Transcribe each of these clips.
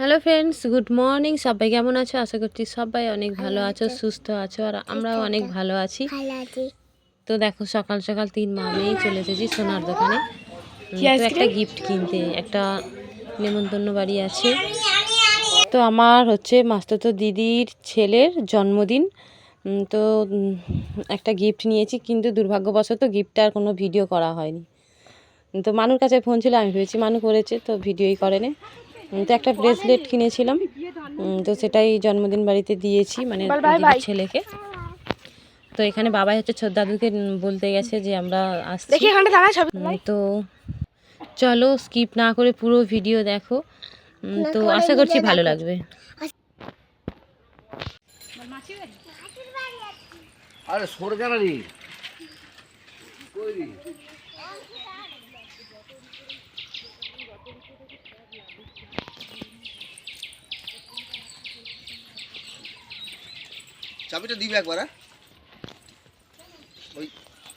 Hello friends good morning সবাই কেমন আছো? আশা করছি সবাই অনেক ভালো আছো সুস্থ আছো আর আমরাও অনেক ভালো আছি। তো দেখো সকাল সকাল তিন মামেই চলে এসেছি সোনার দোকানে। তো একটা গিফট কিনতে একটা নেমন্তন্ন বাড়ি আছে। তো আমার হচ্ছে মাস্তুতো দিদির ছেলের জন্মদিন। তো একটা গিফট নিয়েছি কিন্তু দুর্ভাগ্যবশত গিফটটা আর কোনো ভিডিও করা হয়নি। তো মানুর কাছে ফোন ছিল আমি ভেবেছি মানু করেছে তো ভিডিওই করেনি তো একটা ব্রেসলেট কিনেছিলাম। তো সেটাই জন্মদিন বাড়িতে দিয়েছি মানে ছেলেকে। তো এখানে বাবাই হচ্ছে ছোট দাদুকে বলতে গেছে যে আমরা আসছি। তো চলো স্কিপ না করে পুরো ভিডিও দেখো। তো আশা করছি ভালো লাগবে। আরে চাবিটা দিবি একবার হ্যাঁ? ওই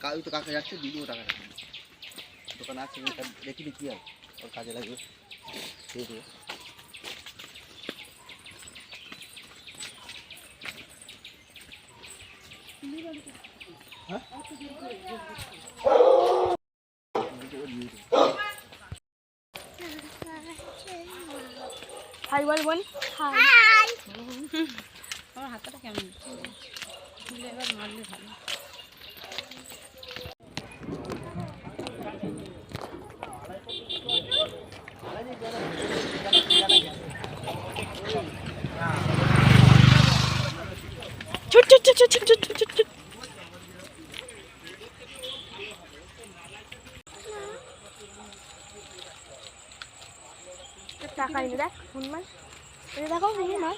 ওই তো কাকা যাচ্ছে দিদিও টাকা দোকান আছে দেখিনি কী আর ওর কাজে লাগবে ঠিক আছে Hi, everyone. Hi. Hi. আমার হাতটা কেমন? দিলে এবার মারলে ভালো। ছুট ছুট ছুট দেখ দেখো হনুমান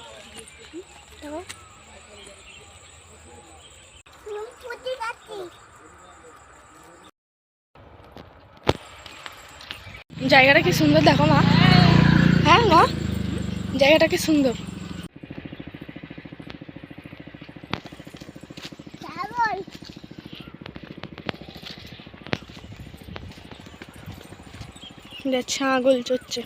জায়গাটা কি সুন্দর? দেখো মা। হ্যাঁ মা জায়গাটা কি সুন্দর। ছাগল চড়ছে।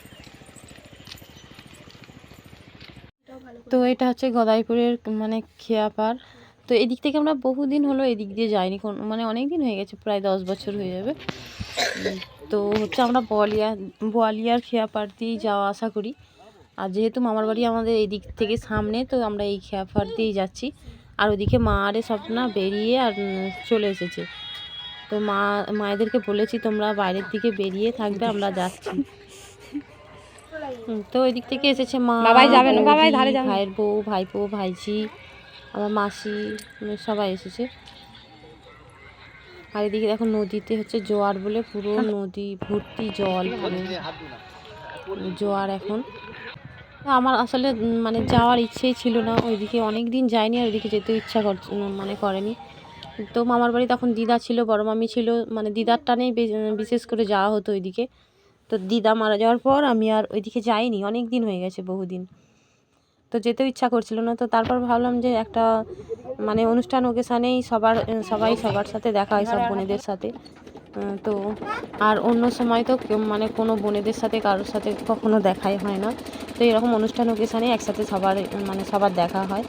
তো এটা হচ্ছে গদাইপুরের মানে খেয়াপার তো এদিক থেকে আমরা বহুদিন হলো এদিক দিয়ে যাইনি। কোন মানে অনেক দিন হয়ে গেছে, প্রায় দশ বছর হয়ে যাবে। তো হচ্ছে আমরা বোয়ালিয়া, বোয়ালিয়ার খেয়াপার দিয়েই যাওয়া আসা করি। আর যেহেতু মামার বাড়ি আমাদের এই দিক থেকে সামনে, তো আমরা এই খেয়াপার দিয়েই যাচ্ছি। আর ওদিকে মা আরে সব না বেরিয়ে আর চলে এসেছে। তো মা, মায়েদেরকে বলেছি, তোমরা বাইরের দিকে বেরিয়ে থাকবে, আমরা যাচ্ছি। তো ওই দিক থেকে এসেছে মা বাবাই যাবে না, বাবাই ধারে যাবে। ভাইয়ের বউ ভাইপো ভাইঝি আমার মাসি সবাই এসেছে। আর এদিকে দেখো নদীতে হচ্ছে জোয়ার বলে পুরো নদী ভর্তি জল পুরো। জোয়ার এখন। আমার আসলে মানে যাওয়ার ইচ্ছেই ছিল না ওইদিকে অনেক দিন যায়নি আর ওইদিকে যেতে ইচ্ছা করছে মানে করেনি। তো মামার বাড়ি তখন দিদা ছিল বড় মামি ছিল মানে দিদার টানেই বিশেষ করে যাওয়া হতো ওইদিকে। তো দিদা মারা যাওয়ার পর আমি আর ওইদিকে যাইনি অনেক দিন হয়ে গেছে বহুদিন। তো যেতেও ইচ্ছা করছিল না, তো তারপর ভাবলাম যে একটা মানে অনুষ্ঠান ওকেশানেই সবার, সবাই সবার সাথে দেখা হয়, সব বোনেদের সাথে। তো আর অন্য সময় তো মানে কোনো বোনেদের সাথে, কারোর সাথে কখনো দেখাই হয় না। তো এরকম অনুষ্ঠান ওকেশানে একসাথে সবার মানে সবার দেখা হয়।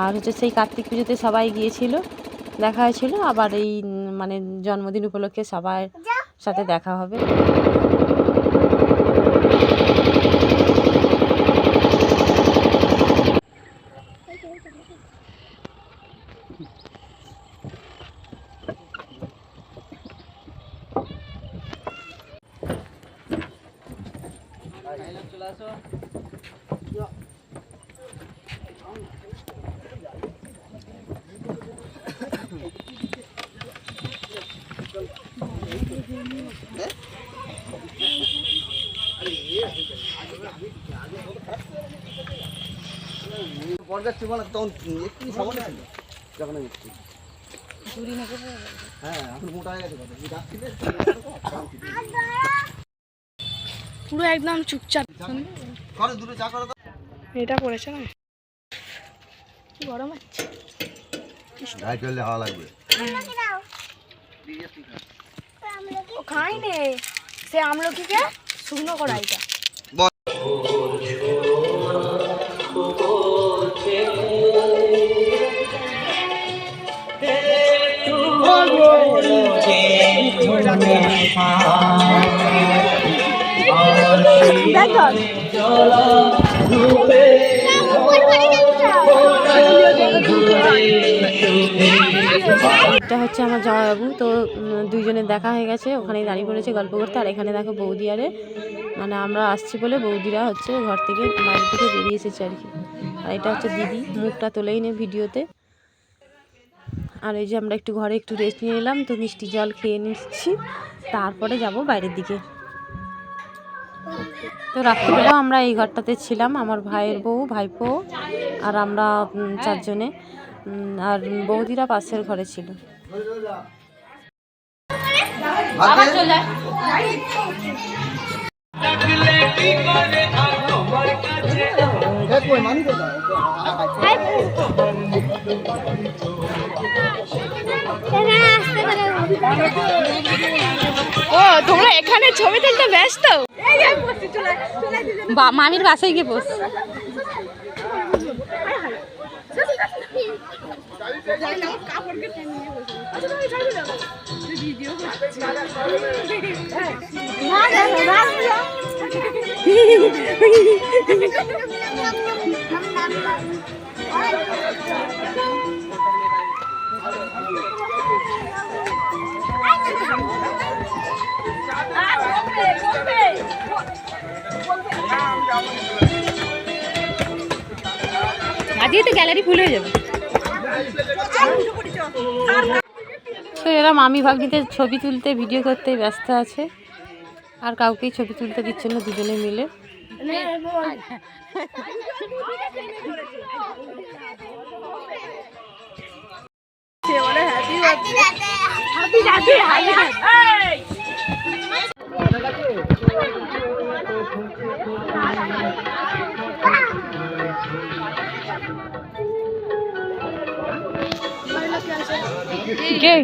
আর হচ্ছে সেই কার্তিক পুজোতে সবাই গিয়েছিল, দেখা হয়েছিল। আবার এই মানে জন্মদিন উপলক্ষে সবার সাথে দেখা হবে। পর্যাপ্ত তখন একটু সামান্য ছিল যখন আমি হ্যাঁ এখন মোটা হয়ে গেছে পুরো একদম চুপচাপ। দূরে চা করো এটা পড়েছে না? গরম আছে গায়ে চললে হাওয়া লাগবে। ও খাই নে সে আমলকিকে শুকনো করা এটা হচ্ছে আমার জামাইবাবু, তো দুইজনের দেখা হয়ে গেছে, ওখানেই দাঁড়িয়ে পড়েছে গল্প করতে। আর এখানে দেখো বৌদি আরে মানে আমরা আসছি বলে বৌদিরা হচ্ছে ঘর থেকে বাড়ি থেকে বেরিয়ে এসেছে আর কি। আর এটা হচ্ছে দিদি মুখটা তোলেই নে ভিডিওতে। আর এই যে আমরা একটু ঘরে একটু রেস্ট নিয়ে নিলাম তো মিষ্টি জল খেয়ে নিচ্ছি। তারপরে যাব বাইরের দিকে। তো রাত্রিবেলাও আমরা এই ঘরটাতে ছিলাম আমার ভাইয়ের বউ ভাইপো আর আমরা চারজনে। আর বৌদিরা পাশের ঘরে ছিল। ও তোমরা এখানে ছবি তুলতে ব্যস্ত? মামির বাসায় গিয়ে বস। আজকে তো গ্যালারি ফুল হয়ে যাবে তো এরা মামি ভাগ্নিতে ছবি তুলতে, ভিডিও করতে ব্যস্ত আছে। আর কাউকেই ছবি তুলতে দিচ্ছে না, দুজনে মিলে। কে?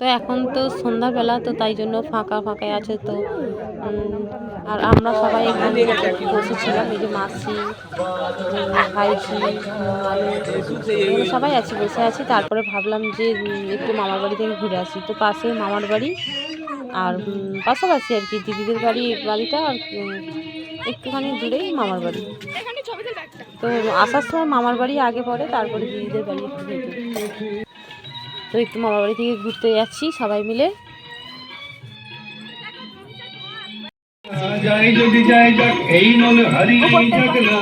তো এখন তো সন্ধ্যাবেলা, তো তাই জন্য ফাঁকা ফাঁকাই আছে তো। আর আমরা সবাই এখানে বসেছিলাম, এই যে মাসি, ভাইজি আমি সবাই আছি, বসে আছি। তারপরে ভাবলাম যে একটু মামার বাড়ি থেকে ঘুরে আসি। তো পাশে মামার বাড়ি আর পাশাপাশি আর কি, দিদিদের বাড়ি, বাড়িটা আর একটুখানি দূরেই মামার বাড়ি। তো আসার সময় মামার বাড়ি আগে পড়ে, তারপরে দিদিদের বাড়ি। তো একটু মামার বাড়ি থেকে ঘুরতে যাচ্ছি সবাই মিলে। যাই যদি যাই যাক এই মন হারিয়ে যাক না।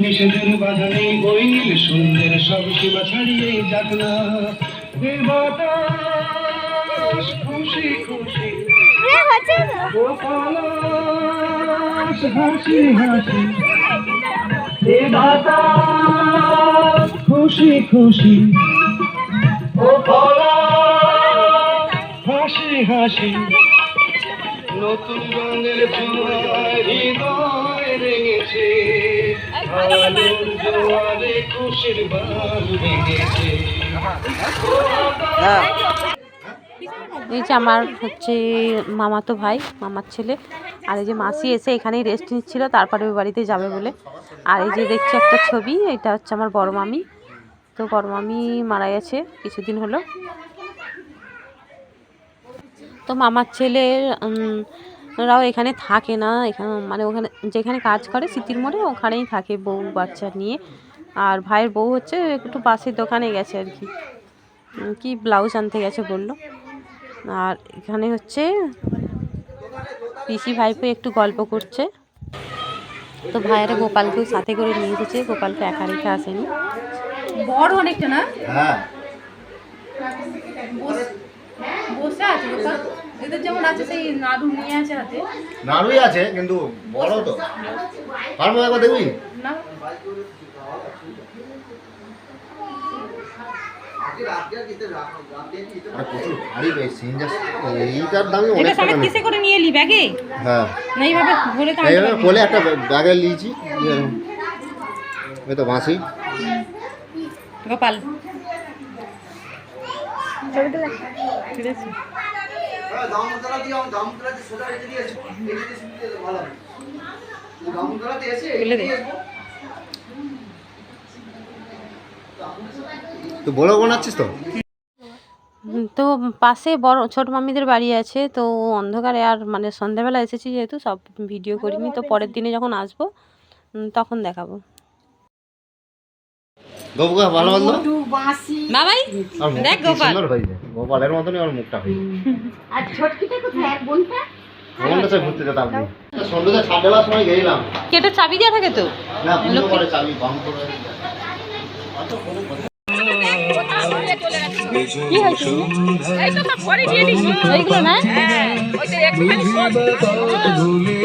নিষেধের বাধা নেই নীল সুন্দর সব সীমা ছাড়িয়ে যাক না। খুশি খুশি। হাসি হাসি খুশি খুশি। ও পলাশ হাসি হাসি। নতুন রঙের হৃদয় রেঙেছে আলোর জোয়ারে খুশির বাল ভেঙেছে। এই যে আমার হচ্ছে মামাতো ভাই মামার ছেলে। আর এই যে মাসি এসে এখানেই রেস্ট নিচ্ছিল তারপরে ওই বাড়িতে যাবে বলে। আর এই যে দেখছি একটা ছবি এটা হচ্ছে আমার বড় মামি। তো বড় মামি মারা গেছে কিছুদিন হলো। তো মামার ছেলের উম, রাও এখানে থাকে না এখানে মানে ওখানে যেখানে কাজ করে স্মৃতির মোড়ে ওখানেই থাকে বউ বাচ্চা নিয়ে। আর ভাইয়ের বউ হচ্ছে একটু পাশের দোকানে গেছে আর কি। কি ব্লাউজ আনতে গেছে বলল। আর এখানে হচ্ছে পিসি ভাইপো একটু গল্প করছে। তো ভাইয়েরা গোপালকেও সাথে করে নিয়ে এসেছে গোপালকে একা রেখে আসেনি। বড় অনেকটা না? হ্যাঁ। বসে আছে গোপাল এদের যেমন আছে সেই নাড়ু নিয়ে আছে হাতে। নাড়ুই আছে কিন্তু বড় তো। পারব একবার দেখবি? না। আরে প্রচুর ভারী বেশ সিঞ্জার এইটার দামই অনেক টাকা নেই কিসে করে নিয়ে হ্যাঁ। একটা ব্যাগে নিয়েছি তো বাঁশি। গোপাল বড় বানাচ্ছিস তো? তো পাশে বড় ছোট মামিদের বাড়ি আছে তো অন্ধকারে আর মানে সন্ধ্যাবেলা এসেছি যেহেতু সব ভিডিও করিনি তো পরের দিনে যখন আসব তখন দেখাবো। গপুকা ভালো বলতো বাবাই আর দেখ গোপাল। সুন্দর হয়েছে। গোপালের মতনই ওর মুখটা হয়েছে। আর ছোটকিটা কোথায়? আর বোনটা? সে ঘুরতে যেতাম সময় কেটে চাবি দেওয়া থাকে তো? না পুজো করে চাবি বাম করে কি হয়েছে? চায় রজনী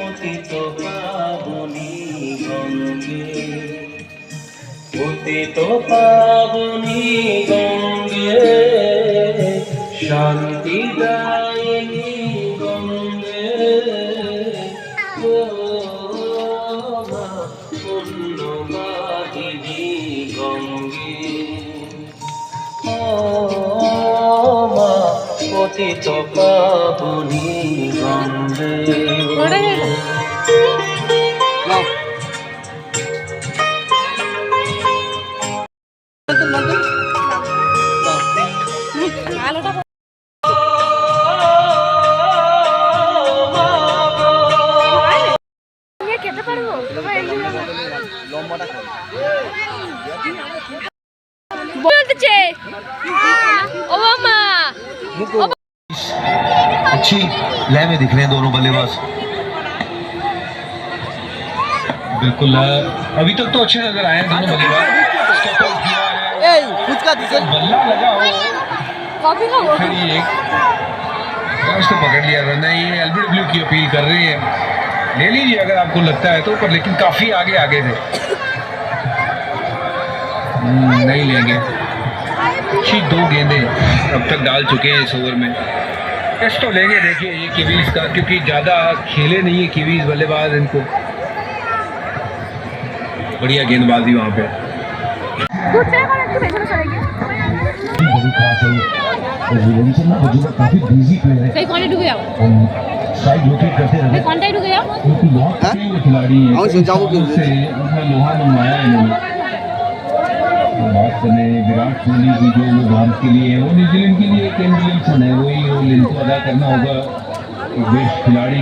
অতীত পাবনি গঙ্গে অতীত পাবনি গঙ্গে শান্তি অতীত পাবনি গন্ধে। अच्छी लय में दिख रहे हैं दोनों बल्लेबाज। बिल्कुल अभी तक तो, अच्छे नज़र आए हैं दोनों बल्लेबाज। बल्ला लगा हो। ये तो पकड़ लिया था नहीं एलबीडब्ल्यू की अपील कर रही है। ले लीजिए अगर आपको लगता है तो पर लेकिन काफ़ी आगे आगे थे हम्म, नहीं लेंगे। दो गेंदे अब तक डाल चुके हैं इस ओवर में। टेस्ट तो लेंगे देखिए ये कीवीज का क्योंकि ज़्यादा खेले नहीं है कीवीज बल्लेबाज इनको। बढ़िया गेंदबाजी वहाँ पे। काफ़ी बिज़ी प्लेयर है? करते हो गया खिलाड़ी है बात करें विराट कोहली की जो भारत के लिए है, वो न्यूजीलैंड के लिए एक विलियमसन है, वही वो इनको अदा करना होगा। बेस्ट खिलाड़ी।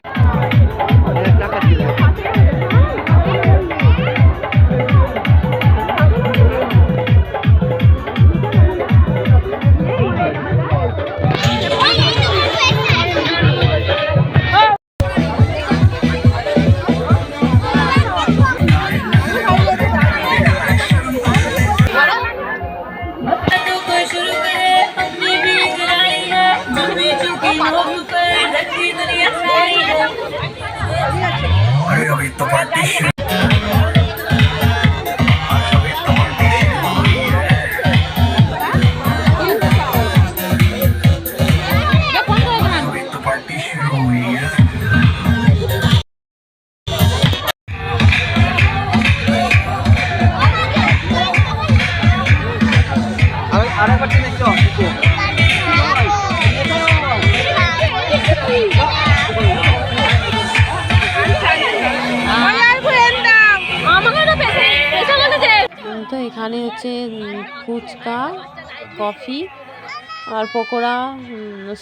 আর পকোড়া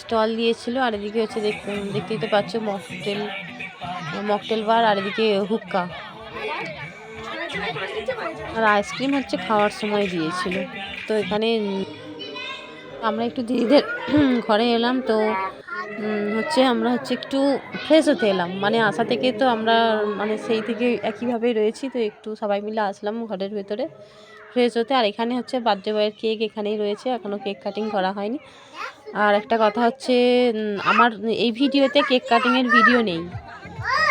স্টল দিয়েছিল, আর এদিকে হচ্ছে দেখ, দেখতেই তো পাচ্ছ মকটেল মকটেল বার, আর এদিকে হুক্কা। আর আইসক্রিম হচ্ছে খাওয়ার সময় দিয়েছিল। তো এখানে আমরা একটু দিদিদের ঘরে এলাম, তো হচ্ছে আমরা হচ্ছে একটু ফ্রেশ হতে এলাম। মানে আসা থেকে তো আমরা মানে সেই থেকে একইভাবেই রয়েছি, তো একটু সবাই মিলে আসলাম ঘরের ভেতরে। ফ্রেশ হতে আর এখানে হচ্ছে বার্থডে বয়ের কেক এখানেই রয়েছে। এখনও কেক কাটিং করা হয়নি। আর একটা কথা হচ্ছে আমার এই ভিডিওতে কেক কাটিংয়ের ভিডিও নেই।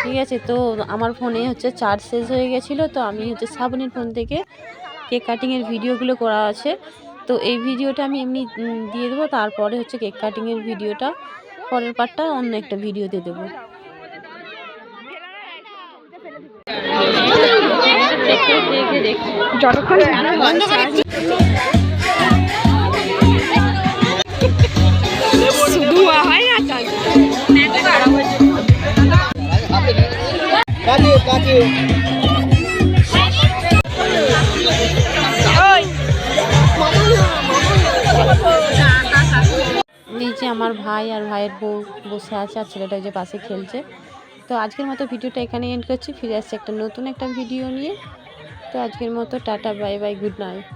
ঠিক আছে? তো আমার ফোনে হচ্ছে চার্জ শেষ হয়ে গেছিল। তো আমি হচ্ছে শ্রাবণীর ফোন থেকে কেক কাটিংয়ের ভিডিওগুলো করা আছে। তো এই ভিডিওটা আমি এমনি দিয়ে দেবো। তারপরে হচ্ছে কেক কাটিংয়ের ভিডিওটা, পরের পার্টটা অন্য একটা ভিডিওতে দেবো। যতক্ষণ ধোয়া না তাই কাছে কাছে এই যে আমার ভাই আর ভাইয়ের বউ বসে আছে আর ছেলেটা যে পাশে খেলছে। তো আজকের মতো ভিডিওটা এখানে এন্ড করছি। ফিরে আসছে একটা নতুন একটা ভিডিও নিয়ে। তো আজকের মতো tata bye bye good night.